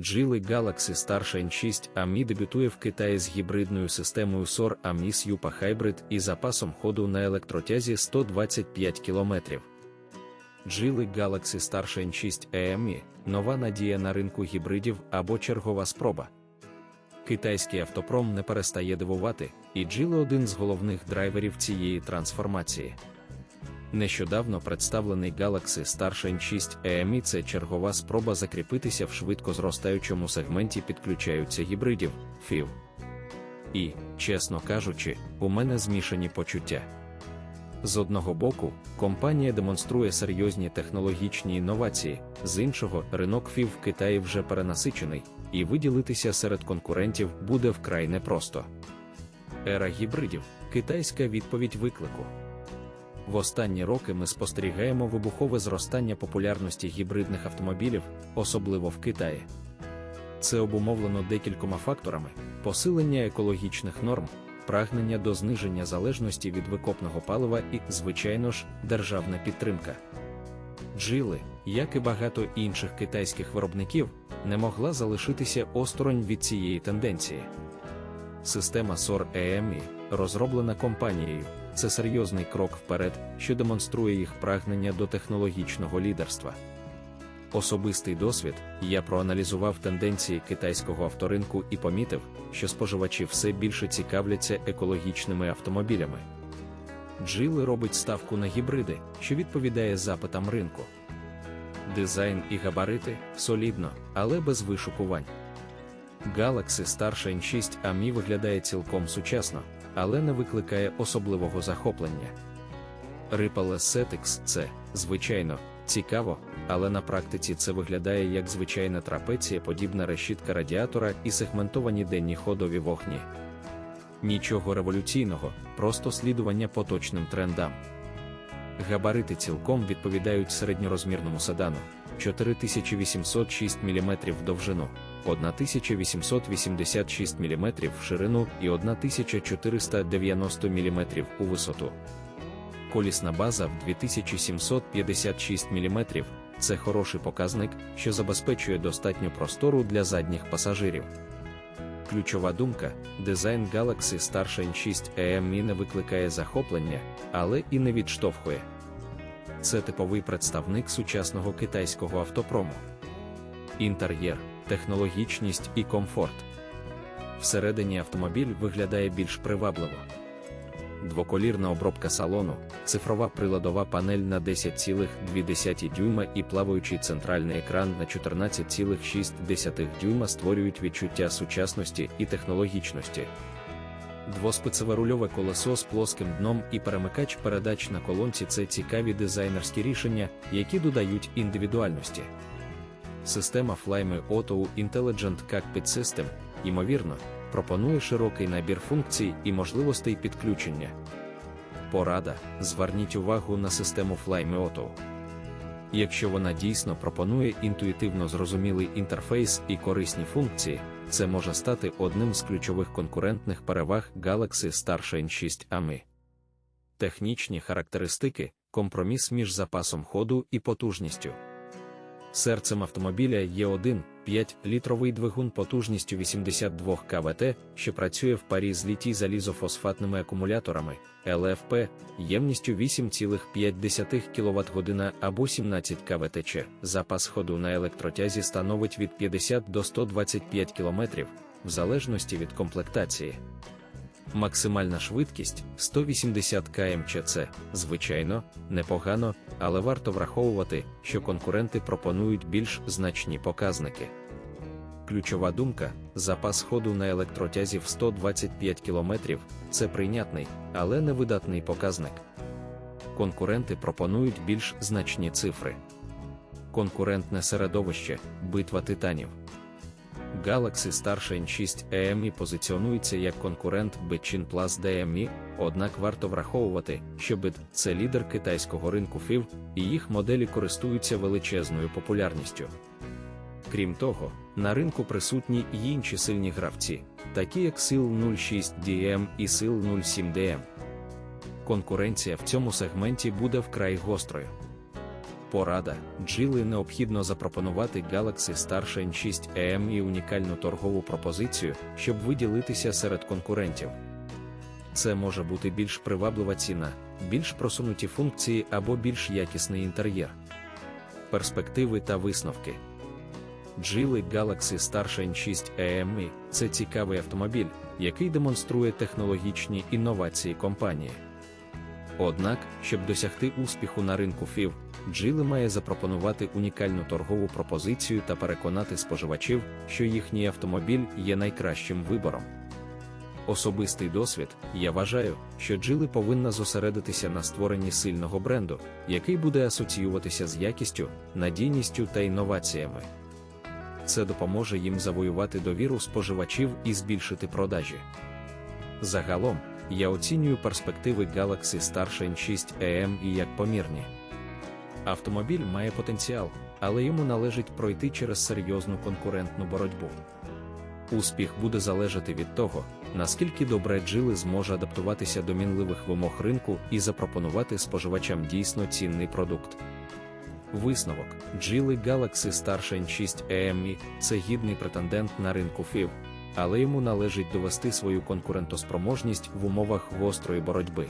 Geely Galaxy Starshine 6 AMI дебютує в Китаї з гібридною системою SOR AMI Super Hybrid і запасом ходу на електротязі 125 км. Geely Galaxy Starshine 6 AMI – нова надія на ринку гібридів або чергова спроба. Китайський автопром не перестає дивувати, і Geely – один з головних драйверів цієї трансформації. Нещодавно представлений Galaxy Starshine 6 EMI – це чергова спроба закріпитися в швидко зростаючому сегменті підключаються гібридів FIV. І, чесно кажучи, у мене змішані почуття. З одного боку, компанія демонструє серйозні технологічні інновації, з іншого, ринок FIV в Китаї вже перенасичений, і виділитися серед конкурентів буде вкрай непросто. Ера гібридів китайська відповідь виклику. В останні роки ми спостерігаємо вибухове зростання популярності гібридних автомобілів, особливо в Китаї. Це обумовлено декількома факторами: посилення екологічних норм, прагнення до зниження залежності від викопного палива і, звичайно ж, державна підтримка. Джили, як і багато інших китайських виробників, не могла залишитися осторонь від цієї тенденції. Система SOR EMI, розроблена компанією, це серйозний крок вперед, що демонструє їх прагнення до технологічного лідерства. Особистий досвід я проаналізував тенденції китайського авторинку і помітив, що споживачі все більше цікавляться екологічними автомобілями. Джили робить ставку на гібриди, що відповідає запитам ринку. Дизайн і габарити солідно, але без вишукувань. Galaxy Starshine 6 AMI виглядає цілком сучасно, але не викликає особливого захоплення. Ripple Aesthetics – це, звичайно, цікаво, але на практиці це виглядає як звичайна трапеція, подібна решітка радіатора і сегментовані денні ходові вогні. Нічого революційного, просто слідування поточним трендам. Габарити цілком відповідають середньорозмірному седану 4806 мм в довжину, 1886 мм в ширину і 1490 мм у висоту. Колісна база в 2756 мм це хороший показник, що забезпечує достатньо простору для задніх пасажирів. Ключова думка: дизайн Galaxy Starshine 6 EMI не викликає захоплення, але і не відштовхує. Це типовий представник сучасного китайського автопрому. Інтер'єр, технологічність і комфорт. Всередині автомобіль виглядає більш привабливо. Двоколірна обробка салону, цифрова приладова панель на 10,2 дюйма і плаваючий центральний екран на 14,6 дюйма створюють відчуття сучасності і технологічності. Двоспицеве рульове колесо з плоским дном і перемикач передач на колонці це цікаві дизайнерські рішення, які додають індивідуальності. Система Flyme Auto Intelligent Cockpit System, ймовірно, пропонує широкий набір функцій і можливостей підключення. Порада: зверніть увагу на систему Flyme Auto. Якщо вона дійсно пропонує інтуїтивно зрозумілий інтерфейс і корисні функції, це може стати одним з ключових конкурентних переваг Galaxy Starshine 6 AMI. Технічні характеристики компроміс між запасом ходу і потужністю. Серцем автомобіля є один 5-літровий двигун потужністю 82 КВТ, що працює в парі з літій залізофосфатними акумуляторами ЛФП ємністю 8,5 кВт година або 17 КВТЧ. Запас ходу на електротязі становить від 50 до 125 км, в залежності від комплектації. Максимальна швидкість 180 км/ч, звичайно, непогано, але варто враховувати, що конкуренти пропонують більш значні показники. Ключова думка: запас ходу на електротязі в 125 км це прийнятний, але не видатний показник. Конкуренти пропонують більш значні цифри. Конкурентне середовище битва титанів. Galaxy Starshine 6 EMI позиціонується як конкурент Bechin Plus DMI, однак варто враховувати, що BID – це лідер китайського ринку FIV, і їх моделі користуються величезною популярністю. Крім того, на ринку присутні й інші сильні гравці, такі як SIL 06 DM і SIL 07 DM. Конкуренція в цьому сегменті буде вкрай гострою. Порада Джили необхідно запропонувати Galaxy Starshine 6 EM і унікальну торгову пропозицію, щоб виділитися серед конкурентів. Це може бути більш приваблива ціна, більш просунуті функції або більш якісний інтер'єр. Перспективи та висновки. Geely Galaxy Starshine 6 EMI – це цікавий автомобіль, який демонструє технологічні інновації компанії. Однак, щоб досягти успіху на ринку FIV, Geely має запропонувати унікальну торгову пропозицію та переконати споживачів, що їхній автомобіль є найкращим вибором. Особистий досвід, я вважаю, що Geely повинна зосередитися на створенні сильного бренду, який буде асоціюватися з якістю, надійністю та інноваціями. Це допоможе їм завоювати довіру споживачів і збільшити продажі. Загалом, я оцінюю перспективи Galaxy Starshine 6 EM як помірні. Автомобіль має потенціал, але йому належить пройти через серйозну конкурентну боротьбу. Успіх буде залежати від того, наскільки добре Джили зможе адаптуватися до мінливих вимог ринку і запропонувати споживачам дійсно цінний продукт. Висновок Geely Galaxy Starshine 6 EMI – це гідний претендент на ринку FIV, але йому належить довести свою конкурентоспроможність в умовах гострої боротьби.